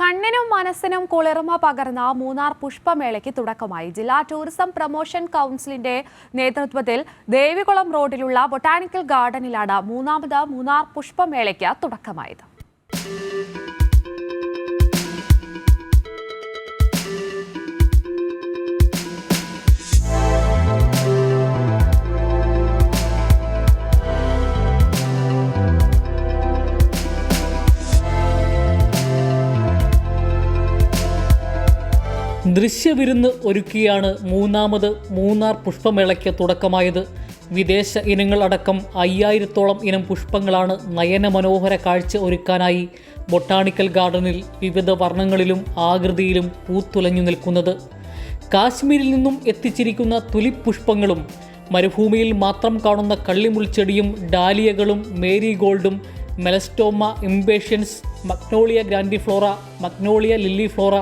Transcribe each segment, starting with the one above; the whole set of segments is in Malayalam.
കണ്ണിനും മനസ്സിനും കുളിർമ പകർന്ന മൂന്നാർ പുഷ്പമേളയ്ക്ക് തുടക്കമായി. ജില്ലാ ടൂറിസം പ്രൊമോഷൻ കൗൺസിലിന്റെ നേതൃത്വത്തിൽ ദേവികുളം റോഡിലുള്ള ബൊട്ടാനിക്കൽ ഗാർഡനിലാണ് മൂന്നാമത് മൂന്നാർ പുഷ്പമേളയ്ക്ക് തുടക്കമായത്. ദൃശ്യവിരുന്ന് ഒരുക്കിയാണ് മൂന്നാമത് മൂന്നാർ പുഷ്പമേളയ്ക്ക് തുടക്കമായത്. വിദേശ ഇനങ്ങളടക്കം അയ്യായിരത്തോളം ഇനം പുഷ്പങ്ങളാണ് നയനമനോഹര കാഴ്ച ഒരുക്കാനായി ബൊട്ടാണിക്കൽ ഗാർഡനിൽ വിവിധ വർണങ്ങളിലും ആകൃതിയിലും പൂത്തുലഞ്ഞു നിൽക്കുന്നത്. കാശ്മീരിൽ നിന്നും എത്തിച്ചിരിക്കുന്ന തുലിപ് പുഷ്പങ്ങളും മരുഭൂമിയിൽ മാത്രം കാണുന്ന കള്ളിമുൾച്ചെടിയും ഡാലിയകളും മേരിഗോൾഡും melastoma impatiens magnolia grandiflora magnolia lily flora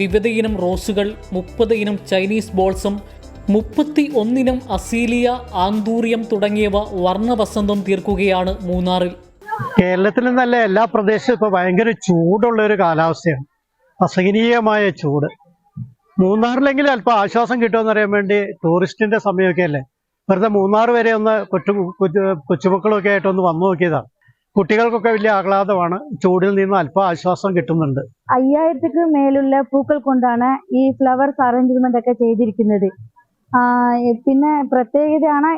വിവിധ ഇനം റോസുകൾ മുപ്പത് ഇനം ചൈനീസ് ബോൾസും മുപ്പത്തി ഒന്നിനം അസീലിയ ആന്തൂറിയം തുടങ്ങിയവ വർണവസന്തം തീർക്കുകയാണ് മൂന്നാറിൽ. കേരളത്തിൽ നിന്നല്ല എല്ലാ പ്രദേശത്തും ഇപ്പൊ ഭയങ്കര ചൂടുള്ള ഒരു കാലാവസ്ഥയാണ്. അസഹനീയമായ ചൂട്. മൂന്നാറിലെങ്കിലും അല്പം ആശ്വാസം കിട്ടുമെന്ന് അറിയാൻ വേണ്ടി ടൂറിസ്റ്റിന്റെ സമയമൊക്കെ അല്ലേ? വെറുതെ മൂന്നാർ വരെ ഒന്ന് കൊച്ചു കൊച്ചു കൊച്ചുമക്കളൊക്കെ ആയിട്ട് ഒന്ന് വന്നു നോക്കിയതാണ്. കുട്ടികൾക്കൊക്കെ വലിയ ആഹ്ലാദമാണ്. ചൂടിൽ നിന്ന് അല്പം ആശ്വാസം കിട്ടുന്നുണ്ട്. അയ്യായിരത്തിക്ക് മേലുള്ള പൂക്കൾ കൊണ്ടാണ് ഈ ഫ്ലവർസ് അറേഞ്ച്മെന്റ് ഒക്കെ ചെയ്തിരിക്കുന്നത്. പിന്നെ പ്രത്യേകതയാണ്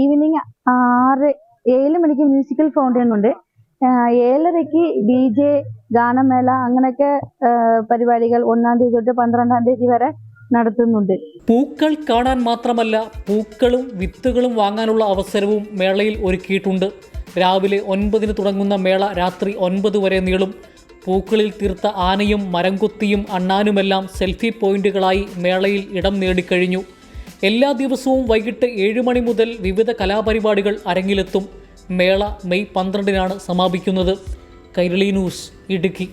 ഈവനിങ് ആറ് ഏഴ് മണിക്ക് മ്യൂസിക്കൽ ഫൗണ്ടൈൻ ഉണ്ട്. ഏഴരയ്ക്ക് ഡി ജെ ഗാനമേള അങ്ങനെയൊക്കെ പരിപാടികൾ ഒന്നാം തീയതി തൊട്ട് പന്ത്രണ്ടാം തീയതി വരെ നടത്തുന്നുണ്ട്. പൂക്കൾ കാണാൻ മാത്രമല്ല പൂക്കളും വിത്തുകളും വാങ്ങാനുള്ള അവസരവും മേളയിൽ ഒരുക്കിയിട്ടുണ്ട്. രാവിലെ ഒൻപതിന് തുടങ്ങുന്ന മേള രാത്രി ഒൻപത് വരെ നീളും. പൂക്കളിൽ തീർത്ത ആനയും മരംകുത്തിയും അണ്ണാനുമെല്ലാം സെൽഫി പോയിന്റുകളായി മേളയിൽ ഇടം നേടിക്കഴിഞ്ഞു. എല്ലാ ദിവസവും വൈകിട്ട് ഏഴ് മണി മുതൽ വിവിധ കലാപരിപാടികൾ അരങ്ങിലെത്തും. മേള മെയ് പന്ത്രണ്ടിനാണ് സമാപിക്കുന്നത്. കൈരളി ന്യൂസ് ഇടുക്കി.